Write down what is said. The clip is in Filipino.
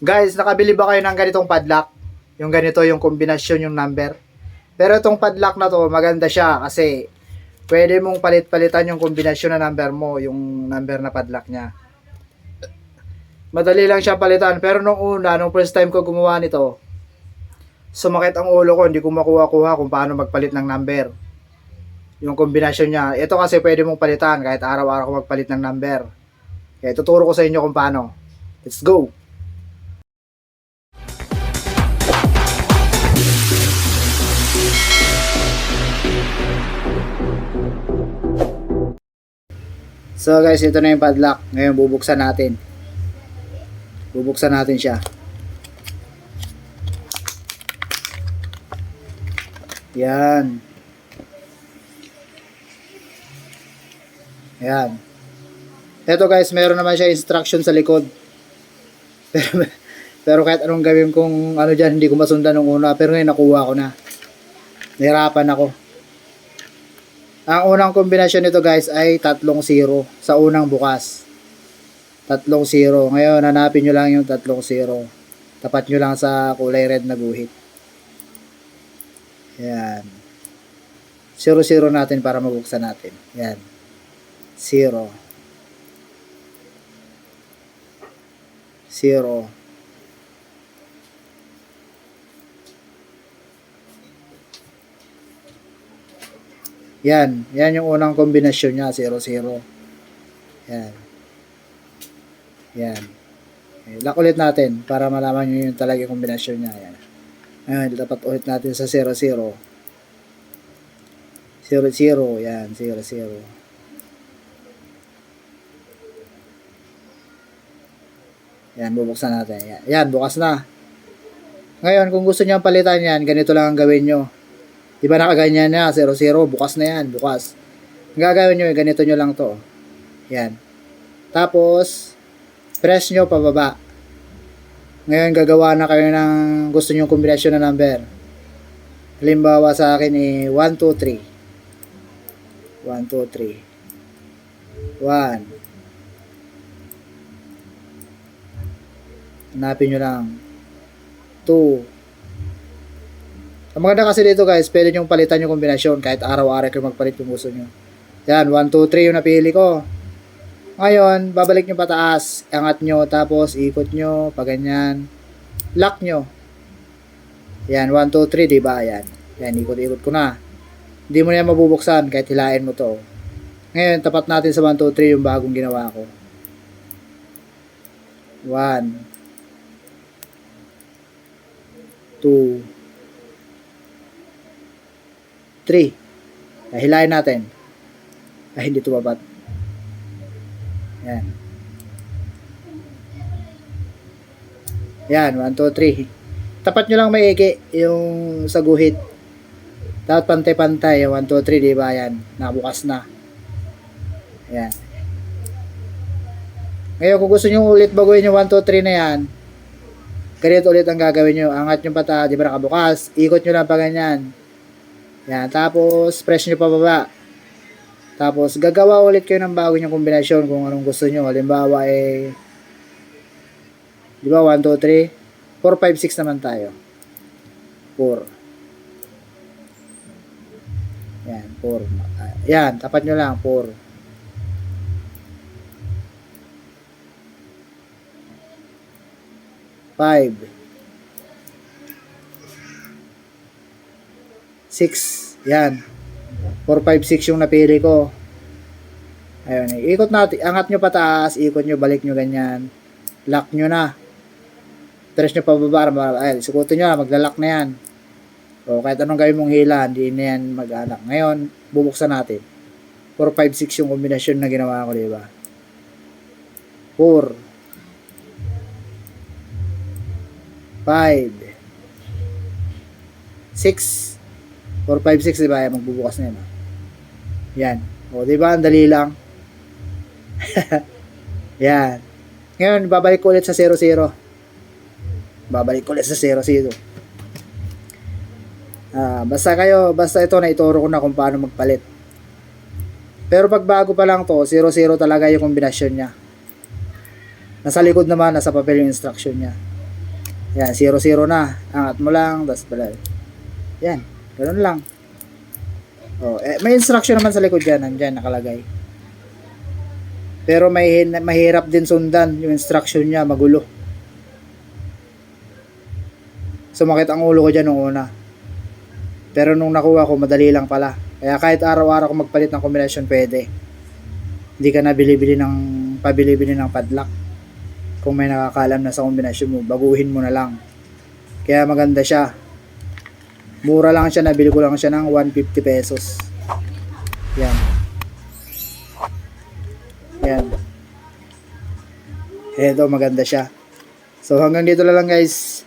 Guys, nakabili ba kayo ng ganitong padlock? Yung ganito, yung kombinasyon, yung number. Pero itong padlock na to, maganda siya kasi pwede mong palit-palitan yung kombinasyon na number mo, yung number na padlock niya. Madali lang siya palitan. Pero nung una, nung first time ko gumawa nito, sumakit ang ulo ko, hindi ko makuha-kuha kung paano magpalit ng number. Yung kombinasyon niya. Ito kasi pwede mong palitan kahit araw-araw ko magpalit ng number. Kaya tuturo ko sa inyo kung paano. Let's go! So guys, ito na yung padlock. Ngayon bubuksan natin. Bubuksan natin siya. Yan. Yan. Ito guys, meron naman siya instruction sa likod. Pero, pero kahit anong gawin kong ano dyan, hindi ko masundan nung una. Pero ngayon nakuha ko na. Nahirapan ako. Ang unang kombinasyon nito guys ay tatlong zero sa unang bukas. Tatlong zero. Ngayon, hanapin nyo lang yung tatlong zero. Tapat nyo lang sa kulay red na guhit. Yan. Zero zero natin para mabuksan natin. Yan. Zero. Zero. Yan. Yan yung unang kombinasyon niya. Zero, zero. Yan. Yan. Lock ulit natin para malaman nyo yung talaga yung kombinasyon niya. Yan. Ngayon, dapat ulit natin sa 0, 0. 0, 0. Yan, 0, 0. Yan, bubuksan natin. Yan, yan bukas na. Ngayon, kung gusto niyo palitan yan, ganito lang ang gawin nyo. Di ba nakaganyan na, 0, 0, bukas na yan, bukas. Ang gagawin nyo, ganito nyo lang to. Yan. Tapos, press nyo pababa. Ngayon, gagawa na kayo ng gusto nyo kombinasyon na number. Halimbawa sa akin eh, 1, 2, 3. 1, 2, 3. 1. Hanapin nyo lang. 2. Ang maganda kasi dito guys, pwede nyo palitan yung kombinasyon kahit araw-araw kayo magpalit yung gusto nyo. Yan, 1, 2, 3 yung napili ko. Ngayon, babalik nyo pataas, angat nyo, tapos ikot nyo, pa ganyan. Lock nyo. Yan, 1, 2, 3, diba? Yan. Yan, ikot-ikot ko na. Hindi mo na yan mabubuksan kahit hilain mo to. Ngayon, tapat natin sa 1, 2, 3 yung bagong ginawa ko. 1, 2, 3. Hilain natin. Ay, hindi tumabat. Yan. Yan, 1, 2, 3. Tapat nyo lang maigi yung sa guhit. Dapat pantay-pantay. 1, 2, 3, di ba? Yan. Nabukas na. Yan. Ngayon, kung gusto nyo ulit baguhin yung 1, 2, 3 na yan, ganito ulit ang gagawin nyo. Angat nyo pata, di ba nakabukas? Ikot nyo lang pa ganyan. Yan. Tapos, press nyo pa baba. Tapos, gagawa ulit kayo ng bago yung kombinasyon kung anong gusto nyo. Halimbawa, eh, di ba, 1, 2, 3, 4, 5, 6 naman tayo. 4. Yan, 4. Ah, Yan, tapat nyo lang, 4. Five. Six. Yan. 4, 5, 6 yung napili ko. Ayun, ikot natin. Angat nyo pataas, ikot nyo, balik nyo ganyan. Lock nyo na. Press nyo pababa. Ay, sukutin nyo na, maglalak na yan. O, kahit anong gawin mong hila, hindi na yan mag-anak. Ngayon, bubuksan natin. 4, 5, 6 yung kombinasyon na ginawa ko, di ba? 4 5 6 4, 5, 6, di ba? Magbubukas na yan. oh. Yan. O, di ba? Ang dali lang. yan. Ngayon, babalik ko ulit sa 0, 0. Babalik ko ulit sa 0, 0. Ah, basta kayo, basta ito na ituro ko na kung paano magpalit. Pero pag bago pa lang to, 0-0 talaga yung kombinasyon niya. Nasa likod naman, nasa papel yung instruction niya. Yan, 0-0 na. Angat mo lang, tapos pala. Yan, ganun lang. Oh, eh, may instruction naman sa likod dyan, nandyan, nakalagay. Pero may mahirap din sundan yung instruction niya, magulo. Sumakit ang ulo ko dyan nung una. Pero nung nakuha ko, madali lang pala. Kaya kahit araw-araw ko magpalit ng kombinasyon, pwede. Hindi ka na bili-bili ng, pabili-bili ng padlock. Kung may nakakalam na sa kombinasyon mo, baguhin mo na lang. Kaya maganda siya. Mura lang siya, nabili ko lang siya ng 150 pesos. Yan. Yan. Eto, maganda siya. So hanggang dito na lang guys.